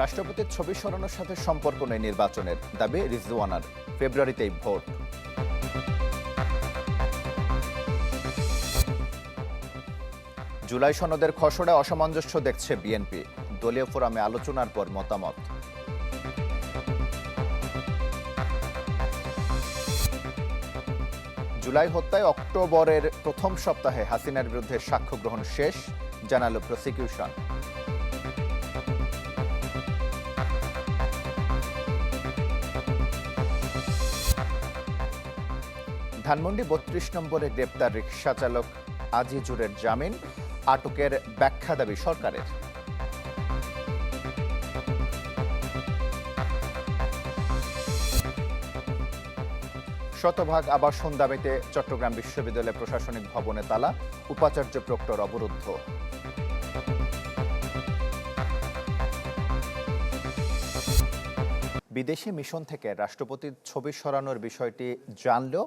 রাষ্ট্রপতির ছবি সরানোর সাথে সম্পর্ক নেই নির্বাচনের, দাবি রিজওয়ানার। ফেব্রুয়ারিতেই ভোট। জুলাই সনদের খসড়া অসামঞ্জস্য দেখছে বিএনপি। দলীয় ফোরামে আলোচনার পর মতামত। জুলাই হত্যায় অক্টোবরের প্রথম সপ্তাহে হাসিনার বিরুদ্ধে সাক্ষ্য গ্রহণ শেষ, জানালো প্রসিকিউশন। ধানমন্ডি বত্রিশ নম্বরে গ্রেপ্তার রিক্সা চালক আজিজুরের জামিন, আটকের ব্যাখ্যা দাবি সরকারের। শতভাগ আবাসন দাবিতে চট্টগ্রাম বিশ্ববিদ্যালয়ের প্রশাসনিক ভবনে তালা, উপাচার্য প্রক্টর অবরুদ্ধ। বিদেশি মিশন থেকে রাষ্ট্রপতির ছবি সরানোর বিষয়টি জানলেও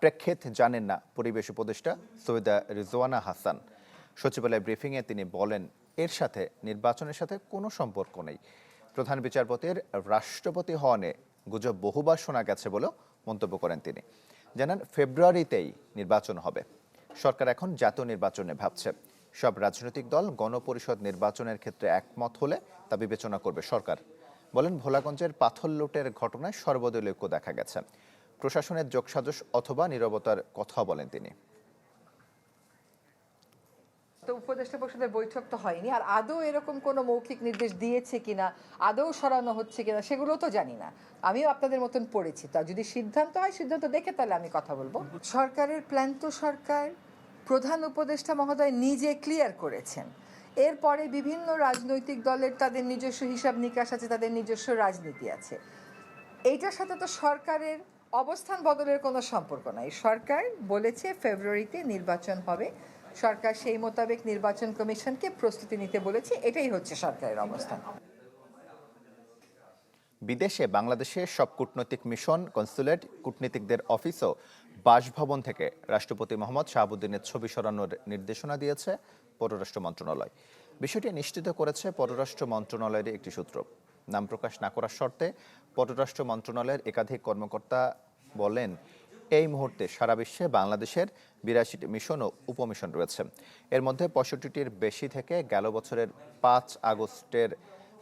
প্রেক্ষিত জানেন না পরিবেশ উপদেষ্টা সৈয়দা রিজওয়ানা হাসান। সচিবালয় ব্রিফিংয়ে তিনি বলেন, এর সাথে নির্বাচনের সাথে কোনো সম্পর্ক নেই। প্রধান বিচারপতির রাষ্ট্রপতি হওয়া নিয়ে গুজব বহুবার শোনা গেছে বলেও মন্তব্য করেন তিনি। জানান, ফেব্রুয়ারিতেই নির্বাচন হবে। সরকার এখন জাতীয় নির্বাচনে ভাবছে। সব রাজনৈতিক দল গণপরিষদ নির্বাচনের ক্ষেত্রে একমত হলে তা বিবেচনা করবে সরকার। বলেন, ভোলাগঞ্জের পাথর লুটের ঘটনায় সর্বদলীয় ঐক্য দেখা গেছে। প্রশাসনের যোগসাজশ অথবা নীরবতার কথা বলেন তিনি। তো উপদেষ্টা পরিষদের বৈঠক তো হয়নি। আর আদৌ এরকম কোনো মৌখিক নির্দেশ দিয়েছে কিনা, আদৌ সরানো হচ্ছে কিনা, সেগুলো তো জানি না। আমিও আপনাদের মতন পড়েছি তা যদি সিদ্ধান্ত হয়, সিদ্ধান্ত দেখে তাহলে আমি কথা বলব। সরকারের প্ল্যান তো সরকার। প্রধান উপদেষ্টা মহোদয় নিজে ক্লিয়ার করেছেন। এরপরে বিভিন্ন রাজনৈতিক দলের তাদের নিজস্ব হিসাব নিকাশ আছে, তাদের নিজস্ব রাজনীতি আছে। এইটার সাথে তো সরকারের অবস্থান বদলের কোনো সম্পর্ক নাই। সরকার বলেছে ফেব্রুয়ারিতে নির্বাচন হবে। সরকার সেই মোতাবেক নির্বাচন কমিশনকে প্রস্তুতি নিতে বলেছে। এটাই হচ্ছে সরকারের অবস্থান। বিদেশে বাংলাদেশের সব কূটনৈতিক মিশন, কনসুলেট, কূটনীতিকদের অফিস ও বাসভবন থেকে রাষ্ট্রপতি মোহাম্মদ শাহাবুদ্দিনের ছবি সরানোর নির্দেশনা দিয়েছে পররাষ্ট্র মন্ত্রণালয়। বিষয়টি নিশ্চিত করেছে পররাষ্ট্র মন্ত্রণালয়ের একটি সূত্র। নাম প্রকাশ না করার শর্তে পররাষ্ট্র মন্ত্রণালয়ের একাধিক কর্মকর্তা বলেন, এই মুহূর্তে সারা বিশ্বে বাংলাদেশের বিরাশিটি মিশন ও উপমিশন রয়েছে। এর মধ্যে পঁয়ষট্টিটির বেশি থেকে গেল বছরের পাঁচ আগস্টের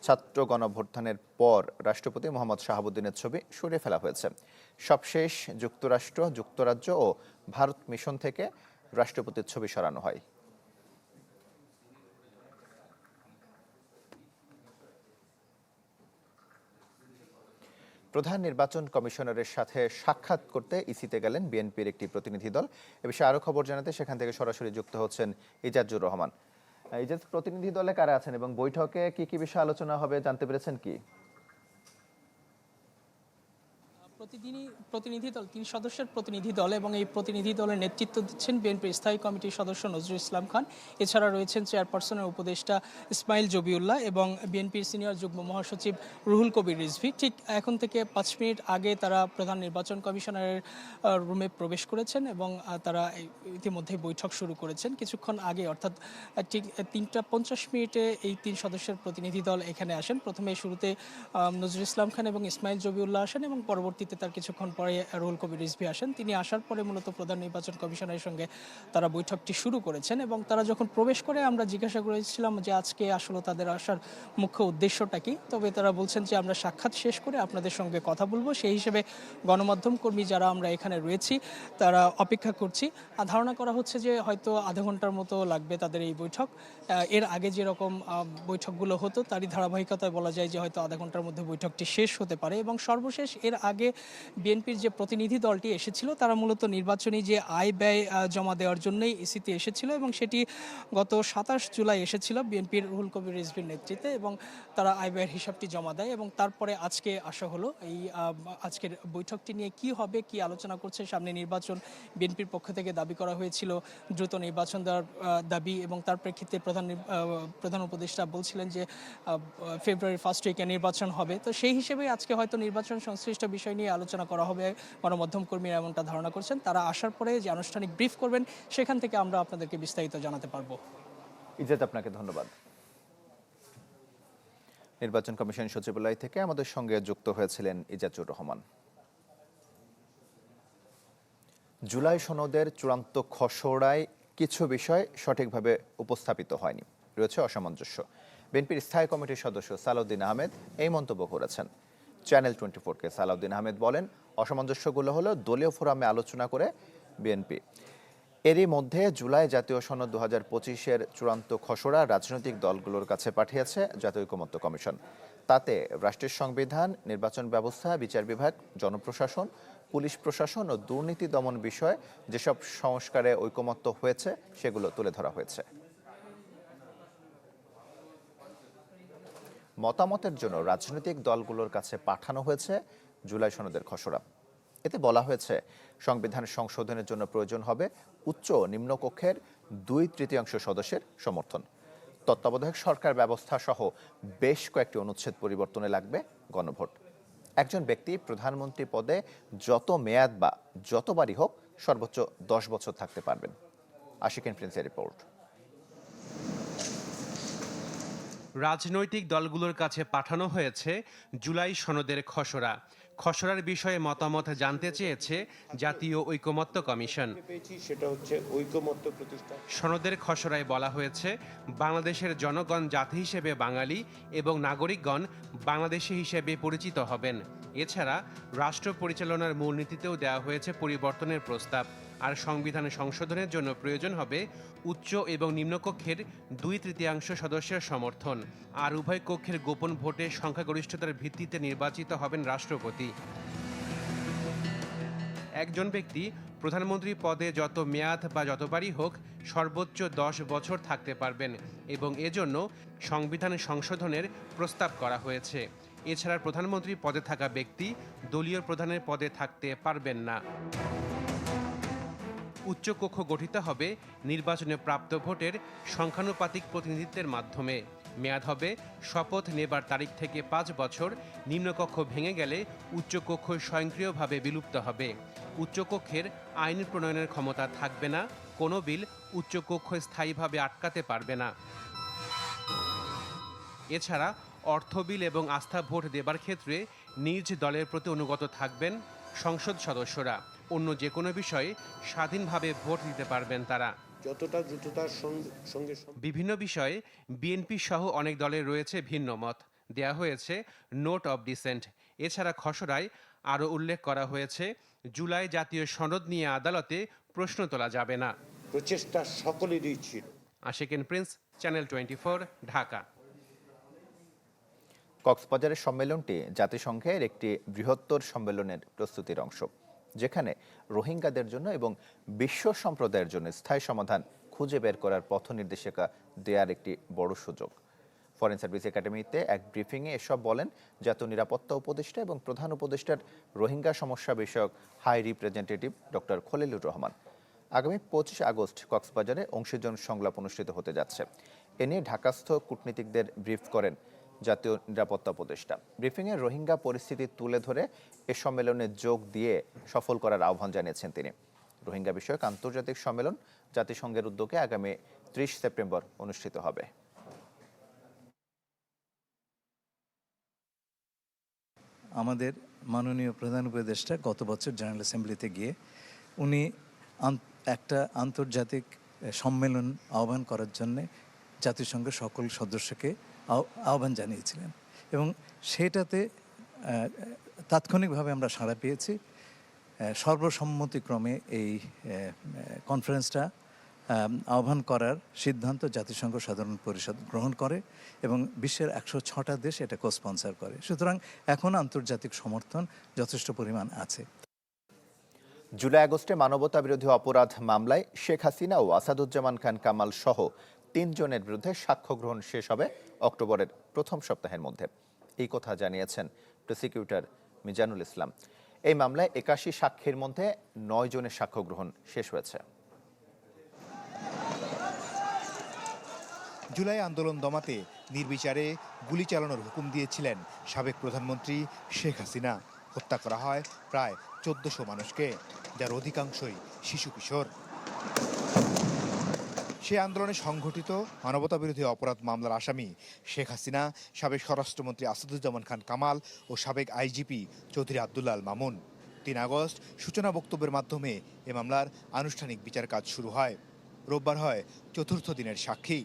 ছাত্র গণভ্যুত্থানের পর রাষ্ট্রপতি মোহাম্মদ শাহাবুদ্দিনের ছবি সরিয়ে ফেলা হয়েছে। সবশেষ যুক্তরাষ্ট্র, যুক্তরাজ্য ও ভারত মিশন থেকে রাষ্ট্রপতির ছবি সরানো হয়। প্রধান নির্বাচন কমিশনারের সাথে সাক্ষাৎ করতে ইসিতে গেলেন বিএনপির একটি প্রতিনিধি দল। এ বিষয়ে আরও খবর জানাতে সেখান থেকে সরাসরি যুক্ত হচ্ছেন ইজাজুর রহমান। ইজাজ, প্রতিনিধি দলে কারা আছেন এবং বৈঠকে কি কি বিষয়ে আলোচনা হবে জানতে পেরেছেন কি? প্রতিদিনই প্রতিনিধি দল, তিন সদস্যের প্রতিনিধি দল এবং এই প্রতিনিধি দলের নেতৃত্ব দিচ্ছেন বিএনপির স্থায়ী কমিটির সদস্য নজরুল ইসলাম খান। এছাড়া রয়েছেন চেয়ারপারসনের উপদেষ্টা ইসমাইল জবিউল্লাহ এবং বিএনপির সিনিয়র যুগ্ম মহাসচিব রুহুল কবির রিজভি। ঠিক এখন থেকে পাঁচ মিনিট আগে তারা প্রধান নির্বাচন কমিশনারের রুমে প্রবেশ করেছেন এবং তারা ইতিমধ্যে বৈঠক শুরু করেছেন। কিছুক্ষণ আগে, অর্থাৎ ঠিক তিনটা পঞ্চাশ মিনিটে এই তিন সদস্যের প্রতিনিধি দল এখানে আসেন। প্রথমে শুরুতে নজরুল ইসলাম খান এবং ইসমাইল জবিউল্লাহ আসেন এবং পরবর্তীতে তার কিছুক্ষণ পরে রুহুল কবির রিজভি আসেন। তিনি আসার পরে মূলত প্রধান নির্বাচন কমিশনারের সঙ্গে তারা বৈঠকটি শুরু করেছেন এবং তারা যখন প্রবেশ করে আমরা জিজ্ঞাসা করেছিলাম যে আজকে আসলে তাদের আসার মুখ্য উদ্দেশ্যটা কি, তবে তারা বলছেন যে আমরা সাক্ষাৎ শেষ করে আপনাদের সঙ্গে কথা বলব। সেই হিসেবে গণমাধ্যম কর্মী যারা আমরা এখানে রয়েছি, তারা অপেক্ষা করছি। ধারণা করা হচ্ছে যে হয়তো আধা ঘণ্টার মতো লাগবে তাদের এই বৈঠক। এর আগে যেরকম বৈঠকগুলো হতো, তারই ধারাবাহিকতায় বলা যায় যে হয়তো আধা ঘণ্টার মধ্যে বৈঠকটি শেষ হতে পারে এবং সর্বশেষ এর আগে বিএনপির যে প্রতিনিধি দলটি এসেছিল, তারা মূলত নির্বাচনী যে আয় ব্যয় জমা দেওয়ার জন্যই এসিতে এসেছিল এবং সেটি গত সাতাশ জুলাই এসেছিল বিএনপির রুহুল কবির রিজভির নেতৃত্বে এবং তারা আয় ব্যয়ের হিসাবটি জমা দেয় এবং তারপরে আজকে আসা হলো এই আজকের বৈঠকটি নিয়ে কি হবে, কি আলোচনা করছে, সামনে নির্বাচন বিএনপির পক্ষ থেকে দাবি করা হয়েছিল, দ্রুত নির্বাচন দেওয়ার দাবি এবং তার প্রেক্ষিতে প্রধান প্রধান উপদেষ্টা বলছিলেন যে ফেব্রুয়ারি ফার্স্ট উইকে নির্বাচন হবে। তো সেই হিসেবে আজকে হয়তো নির্বাচন সংশ্লিষ্ট বিষয় নিয়ে আলোচনা করা হবে। গণমাধ্যম কর্মীরা এমনটা ধারণা করছেন। তারা আসার পরে যে আনুষ্ঠানিক ব্রিফ করবেন, সেখান থেকে আমরা আপনাদেরকে বিস্তারিত জানাতে পারব। ইজাজ আপনাকে ধন্যবাদ। নির্বাচন কমিশন সচিবালয় থেকে আমাদের সঙ্গে যুক্ত হয়েছিলেন ইজাজুর রহমান। জুলাই সনদের চূড়ান্ত খসড়ায় কিছু বিষয় সঠিকভাবে উপস্থাপিত হয়নি। রয়েছে অসামঞ্জস্য। বিএনপির স্থায়ী কমিটির সদস্য সালাউদ্দিন আহমেদ এই মন্তব্য করেছেন। চ্যানেল টোয়েন্টি ফোরকে সালাউদ্দিন আহমেদ বলেন, অসামঞ্জস্যগুলো হলো দলীয় ফোরামে আলোচনা করে বিএনপি। এরই মধ্যে জুলাই জাতীয় সনদ দু হাজার পঁচিশের চূড়ান্ত খসড়া রাজনৈতিক দলগুলোর কাছে পাঠিয়েছে জাতীয় ঐকমত্য কমিশন। তাতে রাষ্ট্রের সংবিধান, নির্বাচন ব্যবস্থা, বিচার বিভাগ, জনপ্রশাসন, পুলিশ প্রশাসন ও দুর্নীতি দমন বিষয়ে যেসব সংস্কারে ঐকমত্য হয়েছে সেগুলো তুলে ধরা হয়েছে। মতামতের জন্য রাজনৈতিক দলগুলোর কাছে পাঠানো হয়েছে জুলাই সনদের খসড়া। এতে বলা হয়েছে, সংবিধান সংশোধনের জন্য প্রয়োজন হবে উচ্চ ও নিম্নকক্ষের দুই তৃতীয়াংশ সদস্যের সমর্থন। তত্ত্বাবধায়ক সরকার ব্যবস্থা সহ বেশ কয়েকটি অনুচ্ছেদ পরিবর্তনে লাগবে গণভোট। একজন ব্যক্তি প্রধানমন্ত্রী পদে যত মেয়াদ বা যতবারই হোক সর্বোচ্চ দশ বছর থাকতে পারবেন। আশিকেন প্রিন্সের রিপোর্ট। রাজনৈতিক দলগুলোর কাছে পাঠানো হয়েছে জুলাই সনদের খসড়া। খসড়ার বিষয়ে মতামত জানতে চেয়েছে জাতীয় ঐকমত্য কমিশন। সেটা হচ্ছে ঐকমত্য প্রতিষ্ঠা। সনদের খসড়ায় বলা হয়েছে বাংলাদেশের জনগণ জাতি হিসেবে বাঙালি এবং নাগরিকগণ বাংলাদেশি হিসেবে পরিচিত হবেন। এছাড়া রাষ্ট্র পরিচালনার মূলনীতিতেও দেওয়া হয়েছে পরিবর্তনের প্রস্তাব। আর সংবিধান সংশোধনের জন্য প্রয়োজন হবে উচ্চ এবং নিম্নকক্ষের দুই তৃতীয়াংশ সদস্যের সমর্থন। আর উভয় কক্ষের গোপন ভোটে সংখ্যাগরিষ্ঠতার ভিত্তিতে নির্বাচিত হবেন রাষ্ট্রপতি। একজন ব্যক্তি প্রধানমন্ত্রী পদে যত মেয়াদ বা যতবারই হোক সর্বোচ্চ দশ বছর থাকতে পারবেন এবং এজন্য সংবিধান সংশোধনের প্রস্তাব করা হয়েছে। এছাড়া প্রধানমন্ত্রী পদে থাকা ব্যক্তি দলীয় প্রধানের পদে থাকতে পারবেন না। উচ্চকক্ষ গঠিত হবে নির্বাচনে প্রাপ্ত ভোটের সংখ্যানুপাতিক প্রতিনিধিত্বের মাধ্যমে। মেয়াদ হবে শপথ নেবার তারিখ থেকে পাঁচ বছর। নিম্নকক্ষ ভেঙে গেলে উচ্চকক্ষ স্বয়ংক্রিয়ভাবে বিলুপ্ত হবে। উচ্চকক্ষের আইন প্রণয়নের ক্ষমতা থাকবে না। কোনো বিল উচ্চকক্ষ স্থায়ীভাবে আটকাতে পারবে না। এছাড়া অর্থ বিল এবং আস্থা ভোট দেবার ক্ষেত্রে নিজ দলের প্রতি অনুগত থাকবেন সংসদ সদস্যরা। অন্য যে কোনো বিষয়ে স্বাধীনভাবে ভোট দিতে পারবেন তারা। যতটা দ্রুততার সঙ্গে সঙ্গে বিভিন্ন বিষয়ে বিএনপি সহ অনেক দলের রয়েছে ভিন্ন মত। দেয়া হয়েছে নোট অব ডিসেন্ট। এছাড়া খসড়ায় আরও উল্লেখ করা হয়েছে জুলাই জাতীয় সনদ নিয়ে আদালতে প্রশ্ন তোলা যাবে না। প্রচেষ্টা সকলেরই ছিল। আশিকেন প্রিন্স চ্যানেল টোয়েন্টি ঢাকা। কক্সবাজারের সম্মেলনটি জাতিসংঘের একটি বৃহত্তর সম্মেলনের প্রস্তুতির অংশ। যেখানে রোহিঙ্গাদের জন্য এবং বিশ্ব সম্প্রদায়ের জন্য স্থায়ী সমাধান খুঁজে বের করার পথ নির্দেশিকা দেওয়ার একটি বড় সুযোগ। ফরেন সার্ভিস একাডেমিতে এক ব্রিফিংয়ে এসব বলেন, জাতীয় নিরাপত্তা উপদেষ্টা এবং প্রধান উপদেষ্টার রোহিঙ্গা সমস্যা বিষয়ক high representative doctor Khalilur Rahman. আগামী পঁচিশ আগস্ট কক্সবাজারে অংশীজন সংলাপ অনুষ্ঠিত হতে যাচ্ছে। এ নিয়ে ঢাকাস্থ কূটনীতিকদের ব্রিফ করেন জাতীয় নিরাপত্তা উপদেষ্টা। ব্রিফিংয়ে রোহিঙ্গা পরিস্থিতি তুলে ধরে এ সম্মেলনে যোগ দিয়ে সফল করার আহ্বান জানিয়েছেন তিনি। রোহিঙ্গা বিষয়ক আন্তর্জাতিক সম্মেলন জাতিসংঘের উদ্যোগে আগামী ত্রিশ সেপ্টেম্বর অনুষ্ঠিত হবে। আমাদের মাননীয় প্রধান উপদেষ্টা গত বছর জেনারেল অ্যাসেম্বলিতে গিয়ে উনি একটা আন্তর্জাতিক সম্মেলন আহ্বান করার জন্যে জাতিসংঘের সকল সদস্যকে আহ্বান জানিয়েছিলেন। এবং সেটাতে তাৎক্ষণিকভাবে আমরা সাড়া পেয়েছি। সর্বসম্মতিক্রমে এই কনফারেন্সটা আহ্বান করার সিদ্ধান্ত জাতিসংঘ সাধারণ পরিষদ গ্রহণ করে এবং বিশ্বের একশো ছটা দেশ এটা কো স্পন্সর করে। সুতরাং এখন আন্তর্জাতিক সমর্থন যথেষ্ট পরিমাণ আছে। জুলাই আগস্টে মানবতা বিরোধী অপরাধ মামলায় শেখ হাসিনা ও আসাদুজ্জামান খান কামাল সহ তিনজনের বিরুদ্ধে সাক্ষ্য গ্রহণ শেষ হবে অক্টোবরের প্রথম সপ্তাহের মধ্যে। এই কথা জানিয়েছেন প্রসিকিউটর মিজানুল ইসলাম। এই মামলায় একাশি সাক্ষীর মধ্যে নয় জনের সাক্ষ্য গ্রহণ শেষ হয়েছে। জুলাই আন্দোলন দমাতে নির্বিচারে গুলি চালানোর হুকুম দিয়েছিলেন সাবেক প্রধানমন্ত্রী শেখ হাসিনা। হত্যা করা হয় প্রায় চোদ্দশো মানুষকে, যার অধিকাংশই শিশু কিশোর। সেই আন্দোলনে সংঘটিত মানবতাবিরোধী অপরাধ মামলার আসামি শেখ হাসিনা, সাবেক স্বরাষ্ট্রমন্ত্রী আসাদুজ্জামান খান কামাল ও সাবেক আইজিপি চৌধুরী আল মামুন। তিন আগস্ট সূচনা বক্তব্যের মাধ্যমে এ মামলার আনুষ্ঠানিক বিচার কাজ শুরু হয়। রোববার হয় চতুর্থ দিনের সাক্ষী।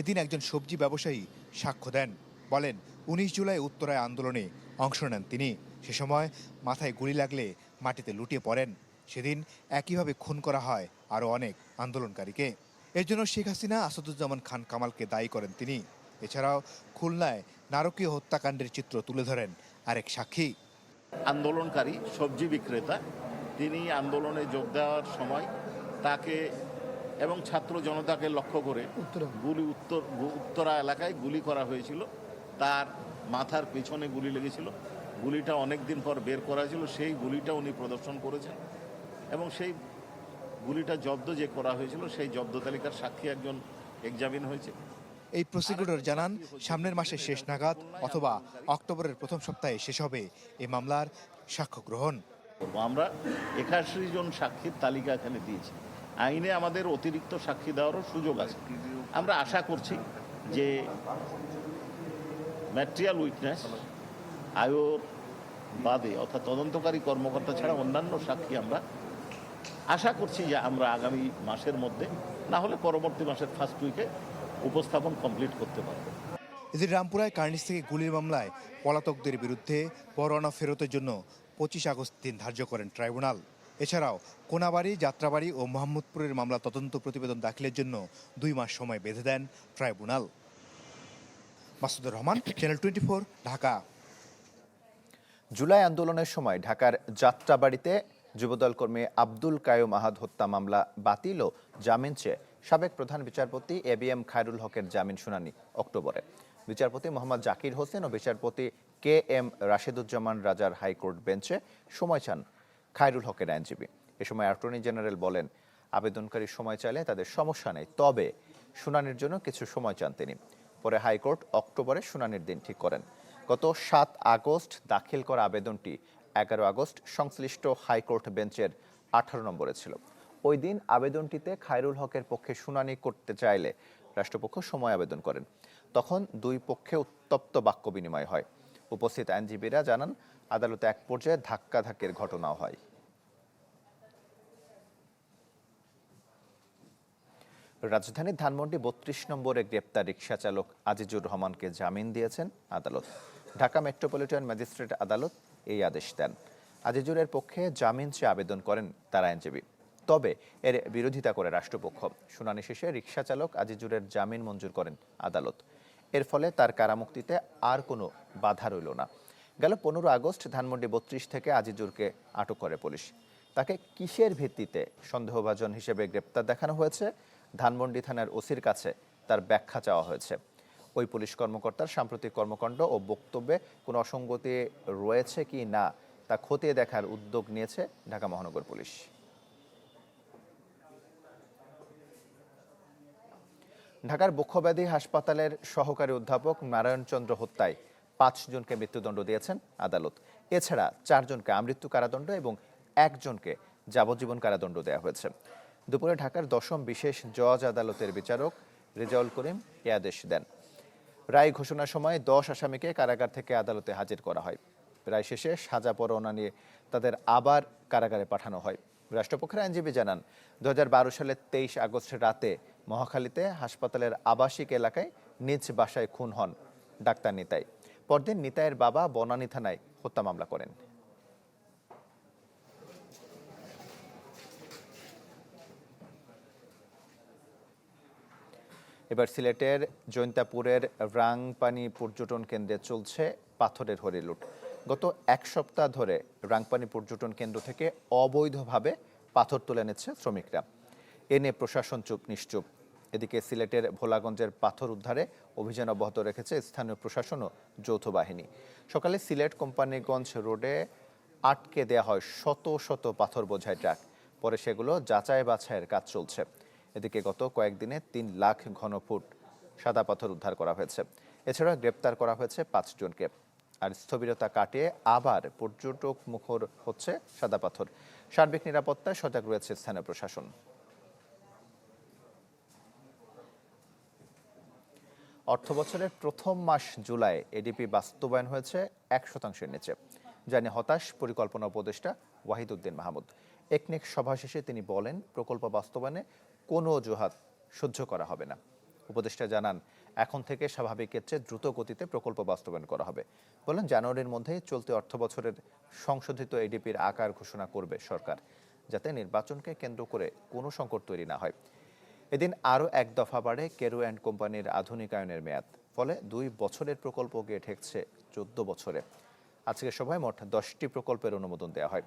এদিন একজন সবজি ব্যবসায়ী সাক্ষ্য দেন। বলেন, উনিশ জুলাই উত্তরায় আন্দোলনে অংশ নেন তিনি। সে সময় মাথায় গুলি লাগলে মাটিতে লুটিয়ে পড়েন। সেদিন একইভাবে খুন করা হয় আরও অনেক আন্দোলনকারীকে। এর জন্য শেখ হাসিনা আসাদুজ্জামান খান কামালকে দায়ী করেন তিনি। এছাড়াও খুলনায় নারকীয় হত্যাকাণ্ডের চিত্র তুলে ধরেন আরেক সাক্ষী। আন্দোলনকারী সবজি বিক্রেতা তিনি আন্দোলনে যোগ দেওয়ার সময় তাকে এবং ছাত্র জনতাকে লক্ষ্য করে গুলি উত্তর গু- উত্তরা এলাকায় গুলি করা হয়েছিল। তার মাথার পেছনে গুলি লেগেছিল। গুলিটা অনেক দিন পর বের করা ছিল সেই গুলিটা উনি প্রদর্শন করেছেন। এবং সেই গুলিটা জব্দ যে করা হয়েছিল সেই জব্দ তালিকার সাক্ষী একজন এক্সামিন হয়েছে। এই প্রসিকিউটর জানান সামনের মাসের শেষ নাগাদ অথবা অক্টোবরের প্রথম সপ্তাহে শেষ হবে এ মামলার সাক্ষ্য গ্রহণ। করব আমরা একাশি জন সাক্ষীর তালিকা এখানে দিয়েছি। আইনে আমাদের অতিরিক্ত সাক্ষী দেওয়ারও সুযোগ আছে। আমরা আশা করছি যে ম্যাটেরিয়াল উইটনেস আয়োর বাদে অর্থাৎ তদন্তকারী কর্মকর্তা ছাড়া অন্যান্য সাক্ষী আমরা আশা করছি যে আমরা আগামী মাসের মধ্যে না হলে পরবর্তী মাসের ফার্স্ট উইকে উপস্থাপন কমপ্লিট করতে পারব। এদিন রামপুরায় কার্নিস থেকে গুলির মামলায় পলাতকদের বিরুদ্ধে পরোয়ানা ফেরতের জন্য পঁচিশ আগস্ট দিন ধার্য করেন ট্রাইব্যুনাল। এছাড়াও কোনাবাড়ি যাত্রাবাড়ি ও মোহাম্মদপুরের মামলা তদন্ত প্রতিবেদন দাখিলের জন্য দুই মাস সময় বেঁধে দেন tribunal. Masudur Rahman channel twenty Dhaka. July আন্দোলনের সময় ঢাকার যাত্রাবাড়িতে যুবদল কর্মী আব্দুল কায়ুম আহাদ হত্যা মামলা বাতিল ও জামিন চেয়ে সাবেক প্রধান বিচারপতি এ বি এম খায়রুল হকের জামিন শুনানি অক্টোবরে। বিচারপতি মোহাম্মদ জাকির হোসেন ও বিচারপতি কে এম রাশেদুজ্জামান রাজার হাইকোর্ট বেঞ্চে সময় চান খায়রুল হকের আইনজীবী। এ সময় অ্যাটর্নি জেনারেল বলেন, আবেদনকারী সময় চাইলে তাদের সমস্যা নেই, তবে শুনানির জন্য কিছু সময় চান তিনি। পরে হাইকোর্ট অক্টোবরে শুনানির দিন ঠিক করেন। গত সাত আগস্ট দাখিল করা আবেদনটি এগারো আগস্ট সংশ্লিষ্ট হাইকোর্ট বেঞ্চের আঠারো নম্বরে ছিল। ওই দিন আবেদনটিতে খায়রুল হকের পক্ষে শুনানি করতে চাইলে রাষ্ট্রপক্ষ সময় আবেদন করেন। তখন দুই পক্ষে উত্তপ্ত বাক্য বিনিময় হয়। উপস্থিত আইনজীবীরা জানান, আদালতে এক পর্যায়ে ধাক্কাধাক্কির ঘটনাও হয়। রাজধানীর ধানমন্ডি বত্রিশ নম্বরে গ্রেপ্তার রিক্সা চালক আজিজুর রহমানকে জামিন দিয়েছেন আদালত। ঢাকা মেট্রোপলিটন ম্যাজিস্ট্রেট আদালত এই আদেশ দেন। আজিজুরের পক্ষে জামিন চেয়ে আবেদন করেন তার আইনজীবী। তবে এর বিরোধিতা করে রাষ্ট্রপক্ষ। শুনানি শেষে রিকশা চালক আজিজুরের জামিন মঞ্জুর করেন আদালত। এর ফলে তার কারামুক্তিতে আর কোনো বাধা রইল না। গেল পনেরো আগস্ট, ধানমন্ডি বত্রিশ থেকে আজিজুরকে আটক করে পুলিশ। তাকে কিসের ভিত্তিতে সন্দেহভাজন হিসেবে গ্রেপ্তার দেখানো হয়েছে? ধানমন্ডি থানার ওসির কাছে তার ব্যাখ্যা চাওয়া হয়েছে। ওই পুলিশ কর্মকর্তার সাম্প্রতিক কর্মকাণ্ড ও বক্তব্যে কোনো অসঙ্গতি রয়েছে কি না তা খতিয়ে দেখার উদ্যোগ নিয়েছে ঢাকা মহানগর পুলিশ। ঢাকার বক্ষব্যাধি হাসপাতালের সহকারী অধ্যাপক নারায়ণচন্দ্র হত্যায় পাঁচজনকে মৃত্যুদণ্ড দিয়েছেন আদালত। এছাড়া চারজনকে আমৃত্যু কারাদণ্ড এবং একজনকে যাবজ্জীবন কারাদণ্ড দেওয়া হয়েছে। দুপুরে ঢাকার দশম বিশেষ জজ আদালতের বিচারক রেজাউল করিম এ আদেশ দেন। রায় ঘোষণার সময় দশ আসামিকে কারাগার থেকে আদালতে হাজির করা হয়। রায় শেষে সাজা পরোয়ানা নিয়ে তাদের আবার কারাগারে পাঠানো হয়। রাষ্ট্রপক্ষের আইনজীবী জানান দু হাজার বারো সালের তেইশ আগস্ট রাতে মহাখালীতে হাসপাতালের আবাসিক এলাকায় নিজ বাসায় খুন হন ডাক্তার নিতাই। পরদিন নিতাইয়ের বাবা বনানী থানায় হত্যা মামলা করেন। এবার সিলেটের জৈন্তাপুরের রাংপানি পর্যটন কেন্দ্রে চলছে পাথরের হরিলুট। গত এক সপ্তাহ ধরে রাংপানি পর্যটন কেন্দ্র থেকে অবৈধভাবে পাথর তুলে নিচ্ছে শ্রমিকরা। এ নিয়ে প্রশাসন চুপ নিশ্চুপ। এদিকে সিলেটের ভোলাগঞ্জের পাথর উদ্ধারে অভিযান অব্যাহত রেখেছে স্থানীয় প্রশাসন ও যৌথ বাহিনী। সকালে সিলেট কোম্পানিগঞ্জ রোডে আটকে দেয়া হয় শত শত পাথর বোঝাই ট্রাক। পরে সেগুলো যাচাই বাছাইয়ের কাজ চলছে। এদিকে গত কয়েকদিনে তিন লাখ ঘনফুট সাদা পাথর উদ্ধার করা হয়েছে। এছাড়া গ্রেপ্তার করা হয়েছে পাঁচজনকে আর স্থবিরতা কাটিয়ে আবার পর্যটক মুখর হচ্ছে সাদা পাথর। সার্বিক নিরাপত্তায় সজাগ রয়েছে স্থানীয় প্রশাসন। অর্থ বছরের প্রথম মাস জুলাই এডিপি বাস্তবায়ন হয়েছে এক শতাংশের নিচে। জানি হতাশ পরিকল্পনা উপদেষ্টা ওয়াহিদ উদ্দিন মাহমুদ। একনেক সভা শেষে তিনি বলেন, প্রকল্প বাস্তবায়নে কোনো অজুহাত সহ্য করা হবে না। উপদেষ্টা জানান, এখন থেকে স্বাভাবিকের চেয়ে দ্রুত গতিতে প্রকল্প বাস্তবায়ন করা হবে। বলেন, জানুয়ারির মধ্যেই চলতি অর্থ বছরের সংশোধিত এডিপির আকার ঘোষণা করবে সরকার, যাতে নির্বাচনকে কেন্দ্র করে কোনো সংকট তৈরি না হয়। এদিন আরও এক দফা বাড়ে কেরু অ্যান্ড কোম্পানির আধুনিকায়নের মেয়াদ, ফলে দুই বছরের প্রকল্প গিয়ে ঠেকছে চোদ্দ বছরে। আজকের সভায় মোট দশটি প্রকল্পের অনুমোদন দেওয়া হয়।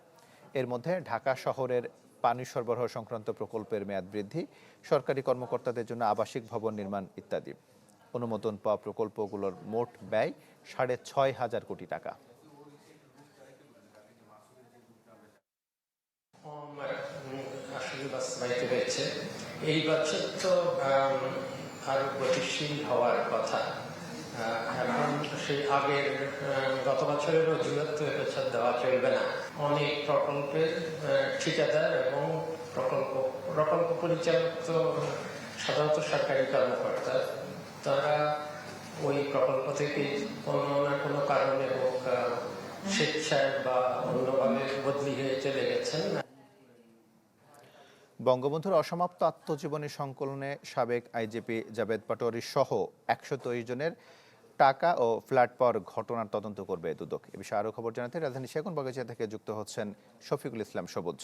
এর মধ্যে ঢাকা শহরের পানি সরবরাহ সংক্রান্ত প্রকল্পের মেয়াদ বৃদ্ধি সরকারি কর্মকর্তাদের জন্য আবাসিক ভবন নির্মাণ ইত্যাদি অনুমোদন পাওয়া প্রকল্পগুলোর মোট ব্যয় সাড়ে ছয় হাজার কোটি টাকা এই বছর তো আরও গতিশীল হওয়ার কথা এখন সেই আগের গত বছরের দেওয়া চলবে না। অনেক প্রকল্পের ঠিকাদার এবং প্রকল্প প্রকল্প পরিচালক তো সাধারণত সরকারি কর্মকর্তা, তারা ওই প্রকল্প থেকে কোনো না কোনো কারণে হোক স্বেচ্ছায় বা অন্যভাবে বদলি হয়ে চলে গেছেন। বঙ্গবন্ধুর অসমাপ্ত আত্মজীবনী সংকলনে সাবেক আইজিপি জাভেদ পাটোয়ারি সহ একশো জনের টাকা ও ফ্ল্যাট পাওয়ার ঘটনার তদন্ত করবে দুদক। এ বিষয়ে আরও খবর জানাতে রাজধানী সেগুন বাগিচা থেকে যুক্ত হচ্ছেন শফিকুল ইসলাম সবুজ।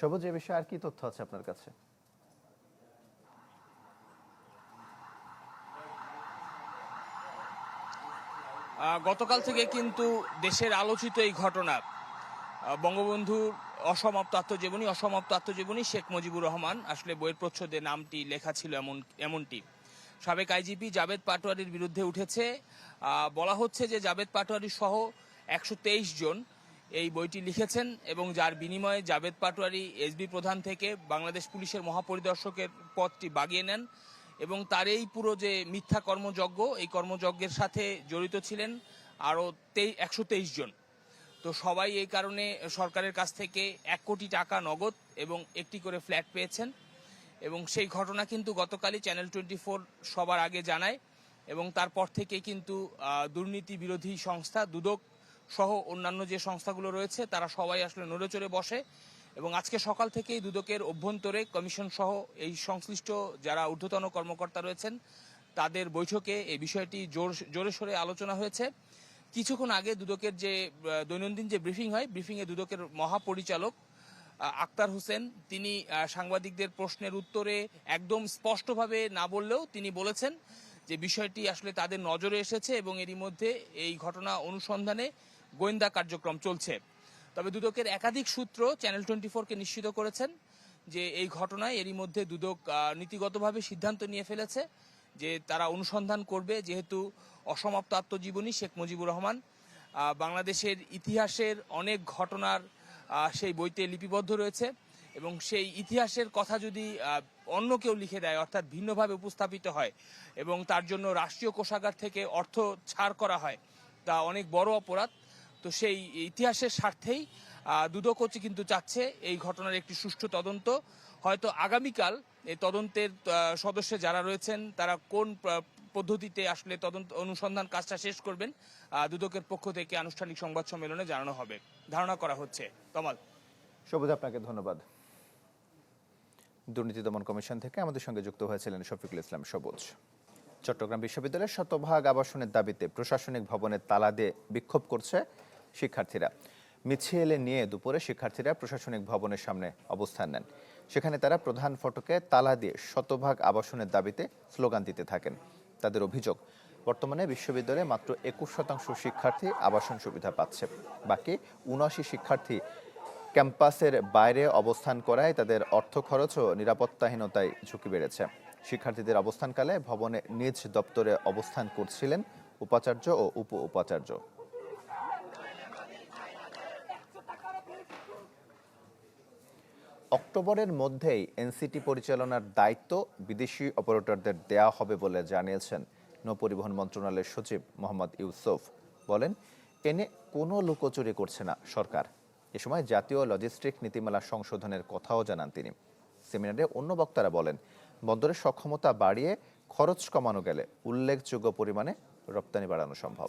সবুজ, এ বিষয়ে আর কি তথ্য আছে আপনার কাছে? গতকাল থেকে কিন্তু দেশের আলোচিত এই ঘটনা। বঙ্গবন্ধুর অসমাপ্ত আত্মজীবনী অসমাপ্ত আত্মজীবনী শেখ মুজিবুর রহমান, আসলে বইয়ের প্রচ্ছদে নামটি লেখা ছিল এমন এমনটি। সাবেক আইজিপি জাবেদ পাটোয়ারির বিরুদ্ধে উঠেছে। বলা হচ্ছে যে জাবেদ পাটোয়ারি সহ একশো তেইশ জন এই বইটি লিখেছেন এবং যার বিনিময়ে জাভেদ পাটোয়ারি এসবি প্রধান থেকে বাংলাদেশ পুলিশের মহাপরিদর্শকের পদটি বাগিয়ে নেন এবং তার এই পুরো যে মিথ্যা কর্মযজ্ঞ, এই কর্মযজ্ঞের সাথে জড়িত ছিলেন আরও একশো তেইশ জন। তো সবাই এই কারণে সরকারের কাছ থেকে এক কোটি টাকা নগদ এবং একটি করে ফ্ল্যাট পেয়েছেন। এবং সেই ঘটনা কিন্তু গতকালই চ্যানেল টোয়েন্টি ফোর সবার আগে জানায় এবং তারপর থেকে কিন্তু দুর্নীতি বিরোধী সংস্থা, দুদক সহ অন্যান্য যে সংস্থাগুলো রয়েছে, তারা সবাই আসলে নড়েচড়ে বসে এবং আজকে সকাল থেকেই দুদকের অভ্যন্তরে কমিশন সহ এই সংশ্লিষ্ট যারা ঊর্ধ্বতন কর্মকর্তা রয়েছেন, তাদের বৈঠকে এই বিষয়টি জোর, জোরে সোরে আলোচনা হয়েছে। কিছুক্ষণ আগে দুদকের যে দৈনন্দিন যে ব্রিফিং হয়, ব্রিফিংয়ে দুদকের মহাপরিচালক আক্তার হোসেন, তিনি সাংবাদিকদের প্রশ্নের উত্তরে একদম স্পষ্টভাবে না বললেও তিনি বলেছেন যে বিষয়টি আসলে তাদের নজরে এসেছে এবং এরই মধ্যে এই ঘটনা অনুসন্ধানে গোয়েন্দা কার্যক্রম চলছে। তবে দুদকের একাধিক সূত্র চ্যানেল টোয়েন্টি ফোরকে নিশ্চিত করেছেন যে এই ঘটনায় এরই মধ্যে দুদক নীতিগতভাবে সিদ্ধান্ত নিয়ে ফেলেছে যে তারা অনুসন্ধান করবে যেহেতু অসমাপ্ত আত্মজীবনী শেখ মুজিবুর রহমান। বাংলাদেশের ইতিহাসের অনেক ঘটনার সেই বইতে লিপিবদ্ধ রয়েছে এবং সেই ইতিহাসের কথা যদি অন্য কেউ লিখে দেয়, অর্থাৎ ভিন্নভাবে উপস্থাপিত হয় এবং তার জন্য রাষ্ট্রীয় কোষাগার থেকে অর্থ ছাড় করা হয়, তা অনেক বড় অপরাধ। তো সেই ইতিহাসের স্বার্থেই দুদক হচ্ছে কিন্তু চাচ্ছে এই ঘটনার একটি সুষ্ঠু তদন্ত। হয়তো আগামীকাল এই তদন্তের সদস্য যারা রয়েছেন, তারা কোন পদ্ধতিতে আসলে তদন্ত অনুসন্ধান কাজটা শেষ করবেন দুদকের পক্ষ থেকে আনুষ্ঠানিক সংবাদ সম্মেলনে জানানো হবে। ধারণা করা হচ্ছে। তমাল। সবুজ, আপনাকে ধন্যবাদ। দুর্নীতি দমন কমিশন থেকে আমাদের সঙ্গে যুক্ত হয়েছিলেন শফিকুল ইসলাম সবুজ। চট্টগ্রাম বিশ্ববিদ্যালয়ের শতভাগ আবাসনের দাবিতে প্রশাসনিক ভবনের তালা দিয়ে বিক্ষোভ করছে শিক্ষার্থীরা। মিছিল নিয়ে দুপুরে শিক্ষার্থীরা প্রশাসনিক ভবনের সামনে অবস্থান নেন। সেখানে তারা প্রধান ফটকে তালা দিয়ে শতভাগ আবাসনের দাবিতে স্লোগান দিতে থাকেন। তাদের অভিযোগ। বর্তমানে বিশ্ববিদ্যালয়ে মাত্র একুশ শতাংশ শিক্ষার্থী আবাসন সুবিধা পাচ্ছে। বাকি উনআশি শিক্ষার্থী ক্যাম্পাসের বাইরে অবস্থান করায় তাদের অর্থ খরচ ও নিরাপত্তাহীনতায় ঝুঁকি বেড়েছে। শিক্ষার্থীদের অবস্থানকালে ভবনে নিজ দপ্তরে অবস্থান করছিলেন উপাচার্য ও উপ উপাচার্য অক্টোবরের মধ্যেই এনসিটি পরিচালনার দায়িত্ব বিদেশি অপারেটরদের দেয়া হবে বলে জানিয়েছেন নৌপরিবহন মন্ত্রণালয়ের সচিব মোহাম্মদ ইউসুফ। বলেন, এনে কোনো লুকোচুরি করছে না সরকার। এ সময় জাতীয় লজিস্টিক নীতিমালা সংশোধনের কথাও জানান তিনি। সেমিনারে অন্য বক্তারা বলেন বন্দরের সক্ষমতা বাড়িয়ে খরচ কমানো গেলে উল্লেখযোগ্য পরিমাণে রপ্তানি বাড়ানো সম্ভব।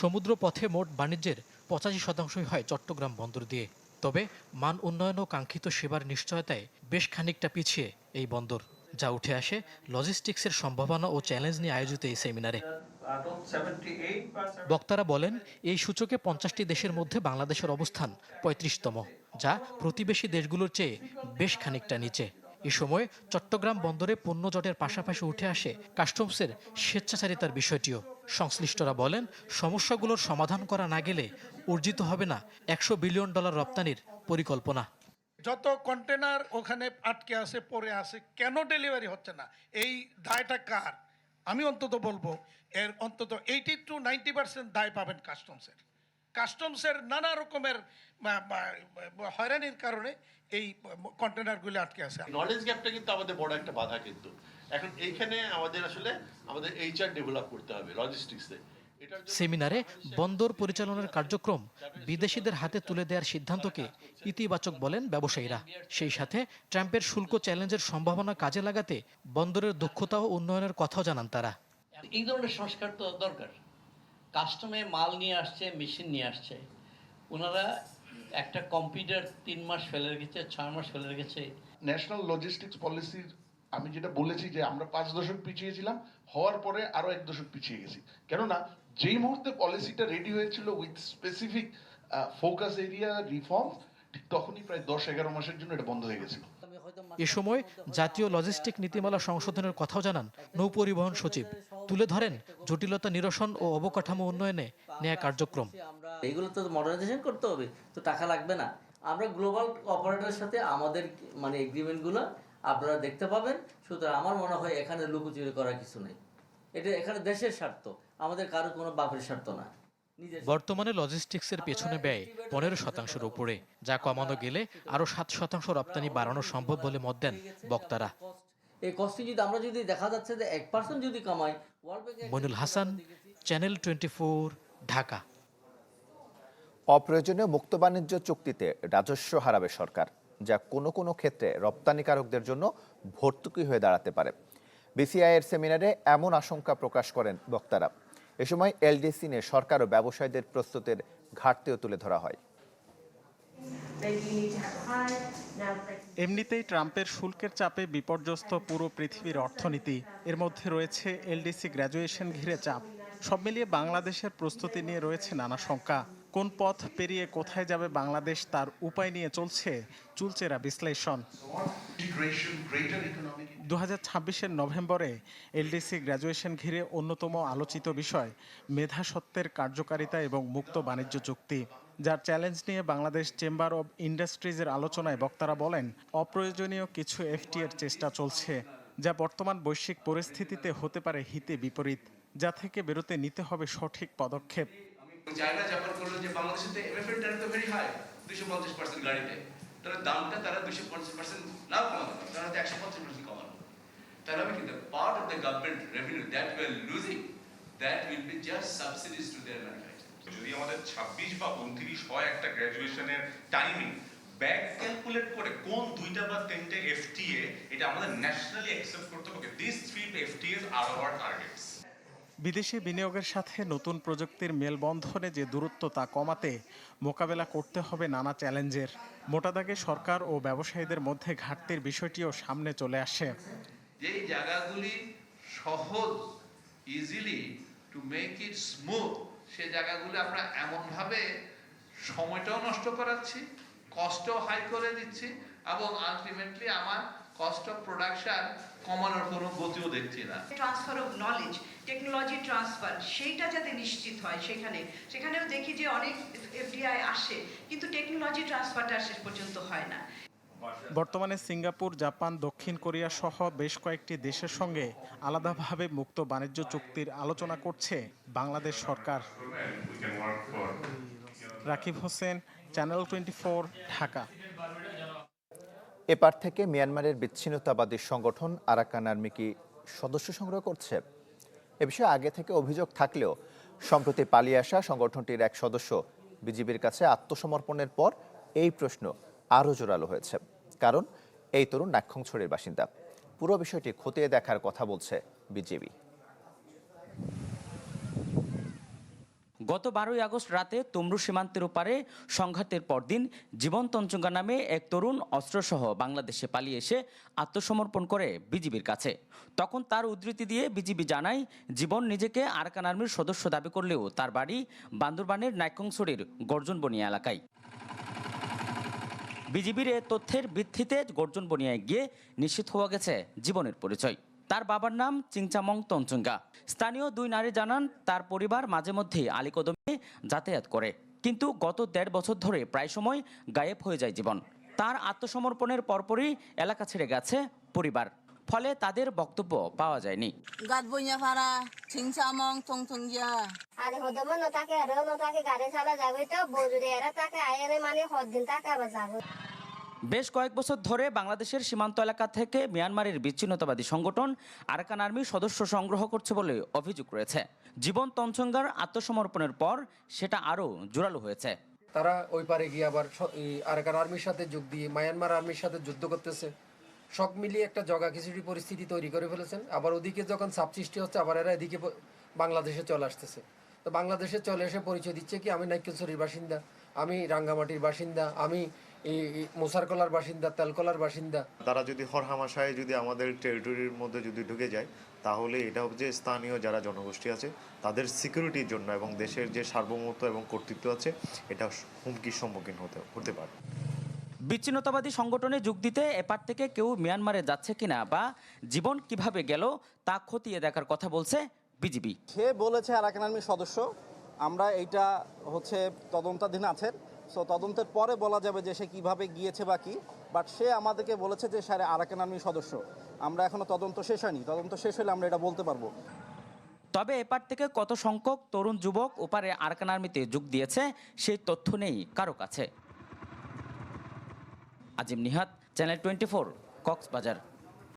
সমুদ্র পথে মোট বাণিজ্যের পঁচাশি শতাংশই হয় চট্টগ্রাম বন্দর দিয়ে। তবে মান উন্নয়ন ও কাঙ্ক্ষিত সেবার নিশ্চয়তায় বেশ খানিকটা পিছিয়ে এই বন্দর, যা উঠে আসে লজিস্টিক্সের সম্ভাবনা ও চ্যালেঞ্জ নিয়ে আয়োজিত এই সেমিনারে। বক্তারা বলেন, এই সূচকে পঞ্চাশটি দেশের মধ্যে বাংলাদেশের অবস্থান পঁয়ত্রিশতম, যা প্রতিবেশী দেশগুলোর চেয়ে বেশ খানিকটা নিচে। এ সময় চট্টগ্রাম বন্দরে পণ্য জটের পাশাপাশি উঠে আসে কাস্টমসের স্বেচ্ছাচারিতার বিষয়টিও। সংশ্লিষ্টরা বলেন, সমস্যাগুলোর সমাধান করা না গেলে অর্জিত হবে না। একশো বিলিয়ন ডলার রপ্তানির পরিকল্পনা। যত কন্টেনার ওখানে আটকে আছে পরে আছে কেন ডেলিভারি হচ্ছে না? এই দায়টা কার? আমি অন্তত বলব এর অন্তত এইটি টু নাইনটি পার্সেন্ট দায় পাবেন কাস্টমসের কাস্টমসের নানা রকমের হয়রানির কারণে এই কন্টেনারগুলি আটকে আছে নলেজ গ্যাপটা কিন্তু আমাদের বড় একটা বাধা কিন্তু। এখন এইখানে আমাদের আসলে আমাদের এইচআর ডেভেলপ করতে হবে লজিস্টিক্সে সেমিনারে বন্দর পরিচালনার কার্যক্রম বিদেশিদের হাতে তুলে দেওয়ার সিদ্ধান্তকে ইতিবাচক বলেন ব্যবসায়ীরা। সেই সাথে ট্রাম্পের শুল্ক চ্যালেঞ্জের সম্ভাবনা কাজে লাগাতে বন্দরের দক্ষতা ও উন্নয়নের কথাও জানান তারা। এই ধরনের সংস্কার তো দরকার। কাস্টমে মাল নিয়ে আসছে মেশিন নিয়ে আসছে। ওনারা একটা কম্পিউটার তিন মাস ফেলে রেখেছে ছয় মাস ফেলে রেখেছে। ন্যাশনাল লজিস্টিক্স পলিসির আমি যেটা বলেছি যে আমরা পাঁচ দশক পিছিয়েছিলাম হওয়ার পরে আরও এক দশক পিছিয়ে গেছি। কেননা যেই মুহূর্তে পলিসিটা রেডি হয়েছিল with specific focus area reform ঠিক তখনই প্রায় দশ এগারো মাসের জন্য এটা বন্ধ হয়ে গেছিল। এ সময় জাতীয় লজিস্টিক নীতিমালা সংশোধনের কথাও জানান নৌ পরিবহন সচিব। তুলে ধরেন জটিলতা নিরসন ও অবকাঠামো উন্নয়নে নেয়া কার্যক্রম। এগুলো তো মডার্নাইজেশন করতে হবে তো টাকা লাগবে না। আমরা গ্লোবাল অপারেটরের সাথে আমাদের মানে এগ্রিমেন্টগুলো আপনারা দেখতে পাবেন। সুতরাং আমার মনে হয় এখানে লুকোচুরি করার কিছু নেই। এটা এখানে দেশের স্বার্থ। আমাদের কারও কোনো বাপের স্বার্থ না। বর্তমানে লজিস্টিক্সের পেছনে ব্যয় পনেরো শতাংশের উপরে যা কমানো গেলে আরও সাত শতাংশ রপ্তানি বাড়ানো সম্ভব বলে মত দেন বক্তারা। এই কষ্টে যদি আমরা যদি দেখা যাচ্ছে যে এক পার্সেন্ট যদি কামাই মইনুল হাসান চ্যানেল টোয়েন্টি ঢাকা। অপ্রয়োজনীয় মুক্ত বাণিজ্য চুক্তিতে রাজস্ব হারাবে সরকার যা কোনো কোনো ক্ষেত্রে রপ্তানিকারকদের জন্য ভর্তুকি হয়ে দাঁড়াতে পারে। বিসিআইয়ের সেমিনারে এমন আশঙ্কা প্রকাশ করেন বক্তারা। এ সময় এলডিসি নিয়ে সরকার ও ব্যবসায়ীদের প্রস্তুতের ঘাটতিও তুলে ধরা হয়। এমনিতেই ট্রাম্পের শুল্কের চাপে বিপর্যস্ত পুরো পৃথিবীর অর্থনীতি, এর মধ্যে রয়েছে এলডিসি গ্র্যাজুয়েশন ঘিরে চাপ। সব মিলিয়ে বাংলাদেশের প্রস্তুতি নিয়ে রয়েছে নানা শঙ্কা। কোন পথ পেরিয়ে কোথায় যাবে বাংলাদেশ তার উপায় নিয়ে চলছে চুলচেরা বিশ্লেষণ। দু হাজার ছাব্বিশের নভেম্বরে এলডিসি গ্র্যাজুয়েশন ঘিরে অন্যতম আলোচিত বিষয় মেধাসত্ত্বের কার্যকারিতা এবং মুক্ত বাণিজ্য চুক্তি, যার চ্যালেঞ্জ নিয়ে বাংলাদেশ চেম্বার অব ইন্ডাস্ট্রিজের আলোচনায় বক্তারা বলেন, অপ্রয়োজনীয় কিছু এফটি এর চেষ্টা চলছে, যা বর্তমান বৈশ্বিক পরিস্থিতিতে হতে পারে হিতে বিপরীত, যা থেকে বেরোতে নিতে হবে সঠিক পদক্ষেপ। চায়না যেমন করল যে বাংলাদেশে তো এমএফএর ট্যারিফ তো ভেরি হাই দুশো পঞ্চাশ পার্সেন্ট গাড়িতে। তাহলে দামটা তারা দুশো পঞ্চাশ পার্সেন্ট নাও কমানো তারা হয়তো একশো পঞ্চাশ পার্সেন্ট কমানো তাহলে আমি কিন্তু part of the government revenue that we are losing that will be just subsidies to their manufacture যদি আমাদের ছাব্বিশ বা উনত্রিশ হয় একটা গ্র্যাজুয়েশনের টাইমিং ব্যাক ক্যালকুলেট করে কোন দুইটা বা তিনটে এফটিএ এটা আমাদের ন্যাশনালি অ্যাকসেপ্ট করতে হবে। This three FTAs are our targets বিদেশি বিনিয়োগের সাথে নতুন প্রযুক্তির মেলবন্ধনে যে দূরত্ব তা কমাতে মোকাবেলা করতে হবে নানা চ্যালেঞ্জের। মোটা দাগে সরকার ও ব্যবসায়ীদের মধ্যে ঘাটতির বিষয়টিও সামনে চলে আসে। যেই জায়গাগুলি সহজ easily to make it smooth সে জায়গাগুলো আমরা এমনভাবে সময়টাও নষ্ট করাচ্ছি কষ্টও হাই করে দিচ্ছি এবং আলটিমেটলি আমার কস্ট অফ প্রোডাকশন কমানোর কোনো গতিও দেখছি না। Transfer of knowledge technology transfer সেইটা যাতে নিশ্চিত হয় সেখানে। সেখানেও দেখি যে অনেক এফডিআই আসে কিন্তু টেকনোলজি ট্রান্সফারটা শেষ পর্যন্ত হয় না। বর্তমানে সিঙ্গাপুর জাপান দক্ষিণ কোরিয়া সহ বেশ কয়েকটি দেশের সঙ্গে আলাদাভাবে মুক্ত বাণিজ্য চুক্তির আলোচনা করছে বাংলাদেশ সরকার। Rakib Hossain channel twenty Dhaka. এপার থেকে মিয়ানমারের বিচ্ছিন্নতাবাদী সংগঠন আরাকান আর্মি কি সদস্য সংগ্রহ করছে। এ বিষয়ে আগে থেকে অভিযোগ থাকলেও সম্প্রতি পালিয়ে আসা সংগঠনটির এক সদস্য বিজিবির কাছে আত্মসমর্পণের পর এই প্রশ্ন আরও জোরালো হয়েছে। কারণ এই তরুণ নাক্ষংছড়ির বাসিন্দা। পুরো বিষয়টি খতিয়ে দেখার কথা বলছে বিজেপি গত বারোই আগস্ট রাতে তমরু সীমান্তের ওপারে সংঘাতের পরদিন জীবন তঞ্চঙ্গা নামে এক তরুণ অস্ত্রসহ বাংলাদেশে পালিয়ে এসে আত্মসমর্পণ করে বিজিবির কাছে। তখন তার উদ্ধৃতি দিয়ে বিজিবি জানায়, জীবন নিজেকে আরকান আর্মির সদস্য দাবি করলেও তার বাড়ি বান্দরবানের নাইকংছড়ির গর্জন বনিয়া এলাকায়। বিজিবির এ তথ্যের ভিত্তিতে গর্জন বনিয়ায় গিয়ে নিশ্চিত হওয়া গেছে জীবনের পরিচয়। তার বাবার নাম চিংচামং তঞ্চঙ্গা স্থানীয় দুই নারী জানান তার পরিবার মাঝে মধ্যে আলীকদমে যাতায়াত করে। কিন্তু গত দেড় বছর ধরে প্রায় সময় গায়েব হয়ে যায় জীবন। তার আত্মসমর্পণের পরপরই এলাকা ছেড়ে গেছে পরিবার। ফলে তাদের বক্তব্য পাওয়া যায়নি। তাকে বেশ কয়েক বছর ধরে বাংলাদেশের সীমান্ত এলাকা থেকে মিয়ানমারের বিচ্ছিন্নতাবাদী সংগঠন আরাকান আর্মি সদস্য সংগ্রহ করছে বলে অভিযোগ রয়েছে। জীবন তঞ্চঙ্গার আত্মসমর্পণের পর সেটা আরও জোরালো হয়েছে। তারা ওই পারে গিয়ে আবার আরাকান আর্মির সাথে যোগ দিয়ে মায়ানমার আর্মির সাথে যুদ্ধ করতেছে। সব মিলিয়ে একটা জগা খিচুড়ি পরিস্থিতি তৈরি করে ফেলেছেন। আবার ওদিকে যখন চাপ সৃষ্টি হচ্ছে, আবার এরা এদিকে বাংলাদেশে চলে আসতেছে। তো বাংলাদেশে চলে এসে পরিচয় দিচ্ছে কি, আমি নাইকেশ্বরীর বাসিন্দা, আমি রাঙ্গামাটির বাসিন্দা, আমি এই মোসারকলার বাসিন্দা তেলকলার বাসিন্দা। তারা যদি হরহামাশায় যদি আমাদের টেরিটরির মধ্যে যদি ঢুকে যায় তাহলে এটা হচ্ছে স্থানীয় যারা জনগোষ্ঠী আছে তাদের সিকিউরিটির জন্য এবং দেশের যে সার্বভৌমত্ব এবং কর্তৃত্ব আছে এটা হুমকির সম্মুখীন হতে হতে পারে। বিচ্ছিন্নতাবাদী সংগঠনে যোগ দিতে এপার থেকে কেউ মিয়ানমারে যাচ্ছে কিনা বা জীবন কীভাবে গেল তা খতিয়ে দেখার কথা বলছে বিজিবি। সে বলেছে আরাকান আর্মির সদস্য আমরা এইটা হচ্ছে তদন্তাধীন আছেন। সো তদন্তের পরে বলা যাবে যে সে কীভাবে গিয়েছে বা কি। বাট সে আমাদেরকে বলেছে যে সে আরাকান আর্মির সদস্য। আমরা এখনও তদন্ত শেষ হয়নি। তদন্ত শেষ হলে আমরা এটা বলতে পারব। তবে এপার থেকে কত সংখ্যক তরুণ যুবক ওপারে আরকান আর্মিতে যোগ দিয়েছে সেই তথ্য নেই কারও কাছে। Azim Nihat, channel twenty four, Cox's Bazar.